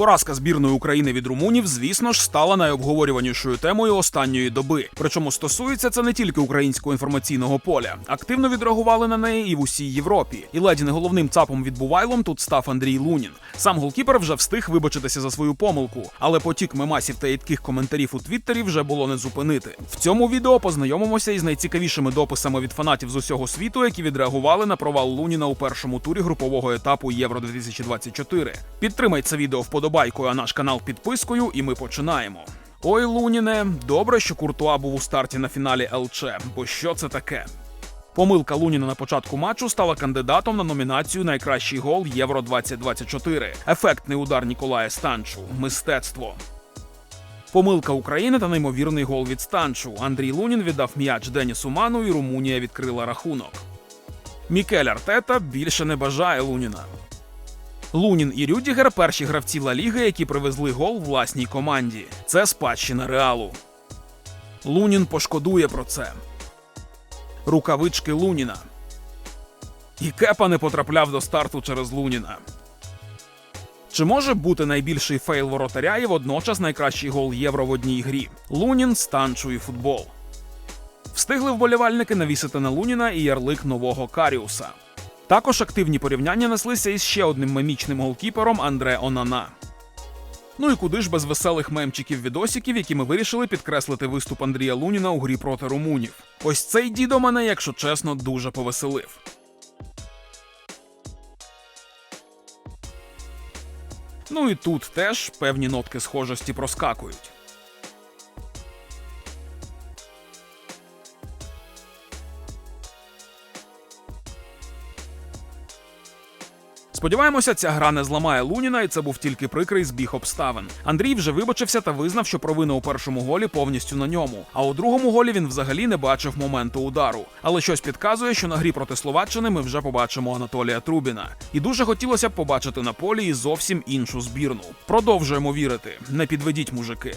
Поразка збірної України від румунів, звісно ж, стала найобговорюванішою темою останньої доби. Причому стосується це не тільки українського інформаційного поля. Активно відреагували на неї і в усій Європі. І ледь не головним цапом від Бувайлом тут став Андрій Лунін. Сам голкіпер вже встиг вибачитися за свою помилку, але потік мемасів та їдких коментарів у Твіттері вже було не зупинити. В цьому відео познайомимося із найцікавішими дописами від фанатів з усього світу, які відреагували на провал Луніна у першому турі групового етапу Євро 2024. Підтримай це відео вподобайкою, а наш канал підпискою, і ми починаємо. Ой, Луніне, добре, що Куртуа був у старті на фіналі ЛЧ, бо що це таке? Помилка Луніна на початку матчу стала кандидатом на номінацію Найкращий гол Євро 2024. Ефектний удар Ніколая Станчу. Мистецтво. Помилка України та неймовірний гол від Станчу. Андрій Лунін віддав м'яч Денісу Ману, і Румунія відкрила рахунок. Мікель Артета більше не бажає Луніна. Лунін і Рюдігер перші гравці Ла Ліги, які привезли гол власній команді. Це спадщина реалу. Лунін пошкодує про це. Рукавички Луніна. І Кепа не потрапляв до старту через Луніна. Чи може бути найбільший фейл воротаря і водночас найкращий гол євро в одній грі? Лунін, Станчу і футбол. Встигли вболівальники навісити на Луніна і ярлик нового Каріуса. Також активні порівняння неслися із ще одним мемічним голкіпером Андре Онана. Ну і куди ж без веселих мемчиків відосиків, які ми вирішили підкреслити виступ Андрія Луніна у грі проти румунів. Ось цей дідо мене, якщо чесно, дуже повеселив. Ну і тут теж певні нотки схожості проскакують. Сподіваємося, ця гра не зламає Луніна, і це був тільки прикрий збіг обставин. Андрій вже вибачився та визнав, що провина у першому голі повністю на ньому. А у другому голі він взагалі не бачив моменту удару. Але щось підказує, що на грі проти Словаччини ми вже побачимо Анатолія Трубіна. І дуже хотілося б побачити на полі і зовсім іншу збірну. Продовжуємо вірити. Не підведіть мужики.